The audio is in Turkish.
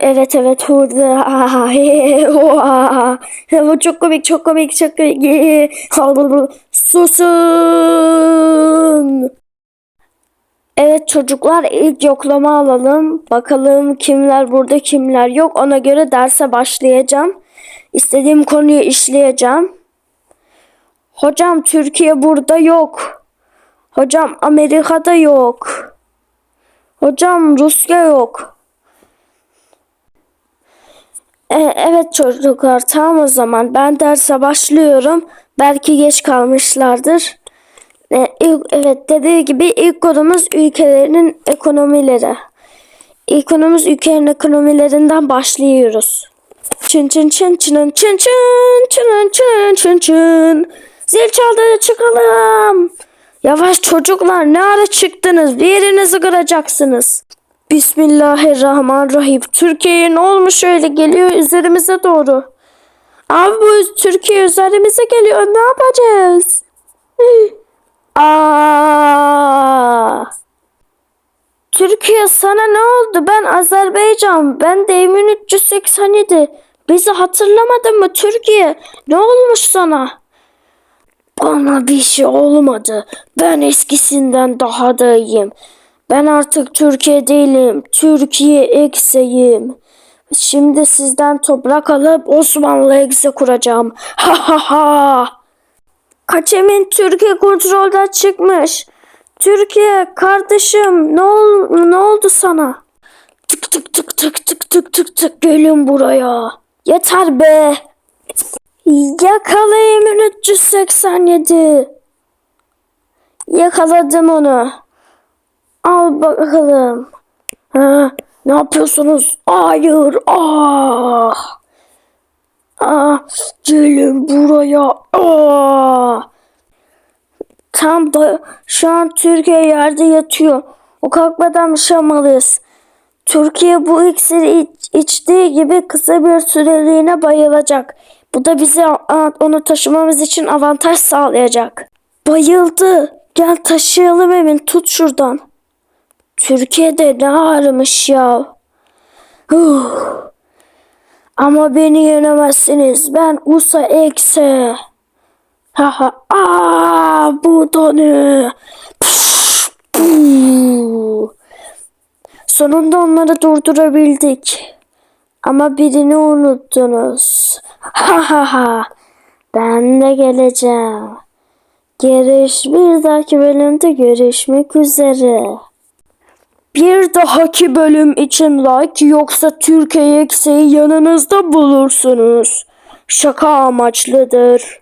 evet evet hurda. Bu çok komik çok komik çok komik. Susun. Evet çocuklar ilk yoklama alalım. Bakalım kimler burada kimler yok. Ona göre derse başlayacağım. İstediğim konuyu işleyeceğim. Hocam Türkiye burada yok. Hocam Amerika'da yok. Hocam Rusya yok. E, evet çocuklar tamam o zaman ben derse başlıyorum. Belki geç kalmışlardır. E, evet dediği gibi ilk konumuz ülkelerinin ekonomileri. İlk konumuz ülkelerin ekonomilerinden başlıyoruz. Çın çın çın çın çın çın çın çın çın çın. Zil çaldı çıkalım. Yavaş çocuklar ne ara çıktınız? Bir yerinizi kıracaksınız. Bismillahirrahmanirrahim. Türkiye'ye ne olmuş öyle geliyor üzerimize doğru. Abi bu Türkiye üzerimize geliyor ne yapacağız? Aa! Türkiye sana ne oldu? Ben Azerbaycan. Ben de Emin 387. Bizi hatırlamadın mı Türkiye? Ne olmuş sana? Bana bir şey olmadı. Ben eskisinden daha da iyiyim. Ben artık Türkiye değilim. Türkiye ekseyim. Şimdi sizden toprak alıp Osmanlı ekse kuracağım. Ha ha ha. Kaçemin Türkiye kontrolden çıkmış. Türkiye kardeşim ne ol ne oldu sana? Tık tık tık tık tık tık tık tık gelin buraya. Yeter be. Yakalayayım 387. Yakaladım onu. Al bakalım. Ha, ne yapıyorsunuz? Hayır. Ah. Ah, gelin buraya. Ah. Tam da şu an Türkiye yerde yatıyor. O kalkmadan yaşamalıyız. Türkiye bu iksiri iç- içtiği gibi kısa bir süreliğine bayılacak. Bu da bize onu taşımamız için avantaj sağlayacak. Bayıldı. Gel taşıyalım Emin tut şuradan. Türkiye'de ne ağrımış ya. Huh. Ama beni yenemezsiniz. Ben Usa Ekse. Ha ha. Aa, bu puu. Sonunda onları durdurabildik. Ama birini unuttunuz. Ha ha ha. Ben de geleceğim. Görüş bir dahaki bölümde görüşmek üzere. Bir dahaki bölüm için like yoksa Türkiye ekseği yanınızda bulursunuz. Şaka amaçlıdır.